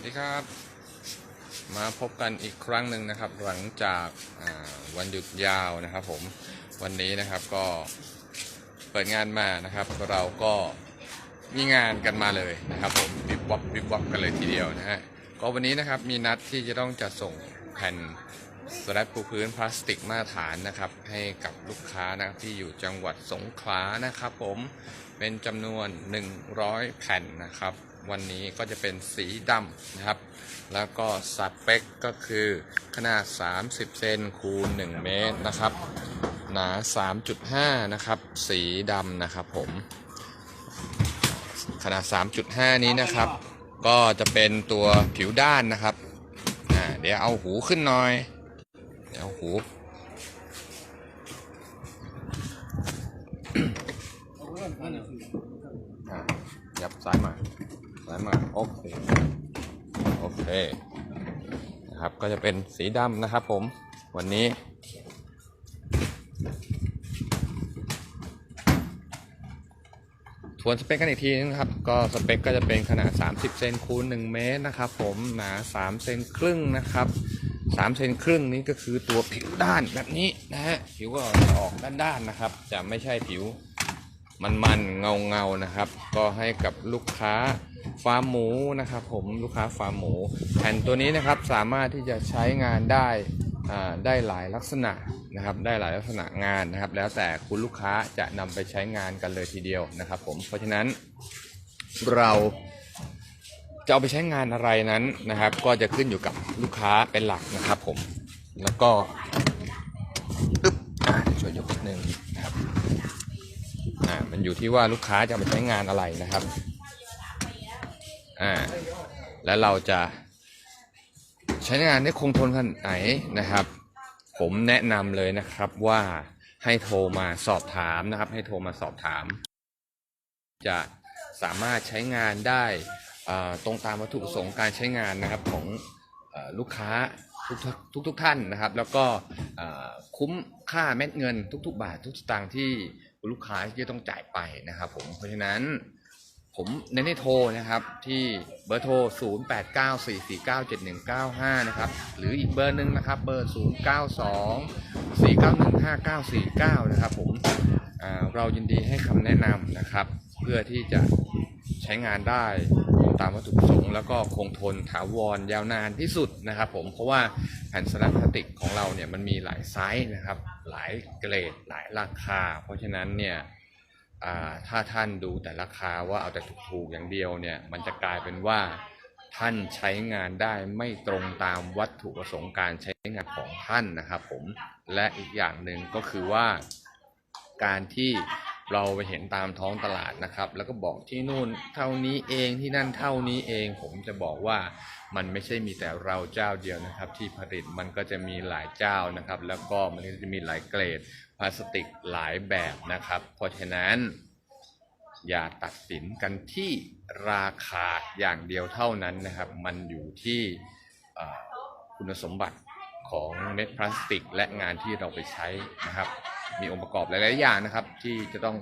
วัสดีครับ มาพบกันอีกครั้งหนึ่งนะครับ หลังจากาวันหยุดยาวนะครับ ผมวันนี้นะครับก็เปิดงานมานะครับ เราก็มีงานกันมาเลยนะครับ ผมวิบวับวิบวับกันเลยทีเดียวนะฮะก็วันนี้นะครับมีนัดที่จะต้องจัดส่งแผ่นสแลบปูพื้นพลาสติกมาตรฐานนะครับ ให้กับลูกค้านะครับที่อยู่จังหวัดสงขลานะครับ ผมเป็นจำนวน 100 แผ่นนะครับ วันนี้ก็จะเป็นสีดำนะครับ แล้วก็สเปคก็คือขนาด 30 เซนคูณ 1 เมตรนะครับ หนา 3.5 นะครับ สีดำนะครับผม ขนาด 3.5 นี้นะครับ ก็จะเป็นตัวผิวด้านนะครับ เดี๋ยวเอาหูขึ้นหน่อย เดี๋ยวหูยับซ้ายมา ซ้ายมาโอเคโอเคนะครับก็จะเป็นสีดำนะครับผมวันนี้ ทวนสเปคกันอีกทีนึงนะครับ ก็สเปคก็จะเป็นขนาด 30 เซนคูณ1เมตรนะครับผมหนา3เซนครึ่งนะครับ3เซนครึ่งนี้ก็คือตัวผิวด้านแบบนี้นะฮะผิวก็จะออกด้านๆนะครับ จะไม่ใช่ผิวมันๆเงาๆนะครับ ก็ให้กับลูกค้า ฟาร์มหมูนะครับผมลูกค้าฟาร์มหมู แผ่นตัวนี้นะครับสามารถที่จะใช้งานได้ได้หลายลักษณะนะครับได้หลายลักษณะงานนะครับ แล้วแต่คุณลูกค้าจะนำไปใช้งานกันเลยทีเดียวนะครับผมเพราะฉะนั้นเราจะเอาไปใช้งานอะไรนั้นนะครับ ก็จะขึ้นอยู่กับลูกค้าเป็นหลักนะครับผมแล้วก็อึ๊บช่วยยกนิดนึงนะครับอ่ามันอยู่ที่ว่าลูกค้าจะไปใช้งานอะไรนะครับ อ่าแล้วเราจะใช้งานได้คงทนขนาดไหนนะครับ ผมแนะนำเลยนะครับว่าให้โทรมาสอบถามนะครับ ให้โทรมาสอบถาม จะสามารถใช้งานได้อ่าตรงตามวัตถุประสงค์การใช้งานนะครับของอลูกค้าทุกทุกทุกท่านนะครับ แล้วก็อ่าคุ้มค่าเม็ดเงินทุก ๆ บาททุกสตางค์ที่ลูกค้าที่จะต้องจ่ายไปนะครับผมเพราะฉะนั้น ผมเน้นให้โทรนะครับที่เบอร์โทร 0894497195 นะครับ หรืออีกเบอร์หนึ่งนะครับ เบอร์ 0924915949 นะครับผมเรายินดีให้คำแนะนำนะครับ เพื่อที่จะใช้งานได้ตามวัตถุประสงค์แล้วก็คงทนถาวรยาวนานที่สุดนะครับผมเพราะว่าแผ่นสแลกพลาสติกของเราเนี่ยมันมีหลายไซส์นะครับ หลายเกรดหลายราคา เพราะฉะนั้นเนี่ย ถ้าท่านดูแต่ราคาว่าเอาแต่ถูกๆอย่างเดียวเนี่ยมันจะกลายเป็นว่าท่านใช้งานได้ไม่ตรงตามวัตถุประสงค์การใช้งานของท่านนะครับผมและอีกอย่างหนึ่งก็คือว่า การที่เราไปเห็นตามท้องตลาดนะครับ แล้วก็บอกที่นู่นเท่านี้เองที่นั่นเท่านี้เอง ผมจะบอกว่ามันไม่ใช่มีแต่เราเจ้าเดียวนะครับ ที่ผลิตมันก็จะมีหลายเจ้านะครับ แล้วก็มันก็จะมีหลายเกรด พลาสติกหลายแบบนะครับ เพราะฉะนั้น อย่าตัดสินกันที่ราคาอย่างเดียวเท่านั้นนะครับ มันอยู่ที่คุณสมบัติของเม็ดพลาสติก และงานที่เราไปใช้นะครับ มีองค์ประกอบหลาย ๆ อย่างนะครับ ที่จะต้อง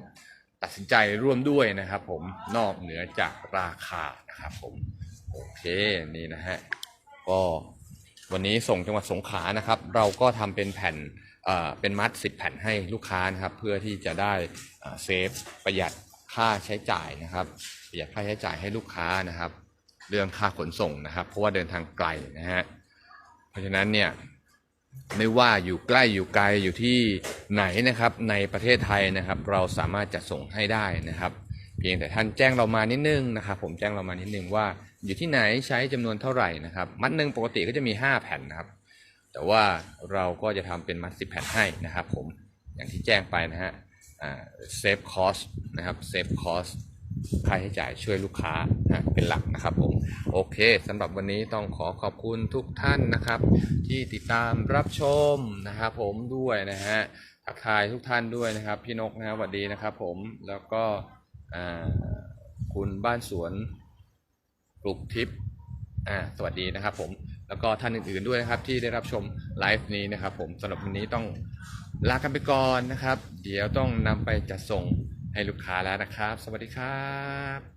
ตัดสินใจร่วมด้วยนะครับ ผมนอกเหนือจากราคานะครับผมโอเคนี่นะฮะก็วันนี้ส่งจังหวัดสงขลานะครับ เราก็ทำเป็นแผ่น เป็นมัด10แผ่นให้ลูกค้านะครับ เพื่อที่จะได้เซฟประหยัดค่าใช้จ่ายนะครับประหยัดค่าใช้จ่ายให้ลูกค้านะครับ เรื่องค่าขนส่งนะครับ เพราะว่าเดินทางไกลนะฮะเพราะฉะนั้นเนี่ยไม่ว่าอยู่ใกล้อยู่ไกลอยู่ที่ไหนนะครับในประเทศไทยนะครับ เราสามารถจัดส่งให้ได้นะครับ เพียงแต่ท่านแจ้งเรามานิดนึงนะครับ ผมแจ้งเรามานิดนึงว่า อยู่ที่ไหนใช้จำนวนเท่าไหร่นะครับ มัดหนึ่งปกติก็จะมี 5 แผ่นนะครับ แต่ว่าเราก็จะทำเป็นมัดสิบแผ่นให้นะครับผมอย่างที่แจ้งไปนะฮะเซฟคอสนะครับเซฟคอสค่าใช้จ่ายช่วยลูกค้านะเป็นหลักนะครับผมโอเคสำหรับวันนี้ต้องขอขอบคุณทุกท่านนะครับ ที่ติดตามรับชมนะครับผมด้วยนะฮะทักทายทุกท่านด้วยนะครับ พี่นกนะครับสวัสดีนะครับผมแล้วก็คุณบ้านสวนปลูกทิพย์สวัสดีนะครับผม แล้วก็ท่านอื่นๆด้วยนะครับที่ได้รับชมไลฟ์นี้นะครับผมสำหรับวันนี้ต้องลากันไปก่อนนะครับ เดี๋ยวต้องนำไปจัดส่งให้ลูกค้าแล้วนะครับ สวัสดีครับ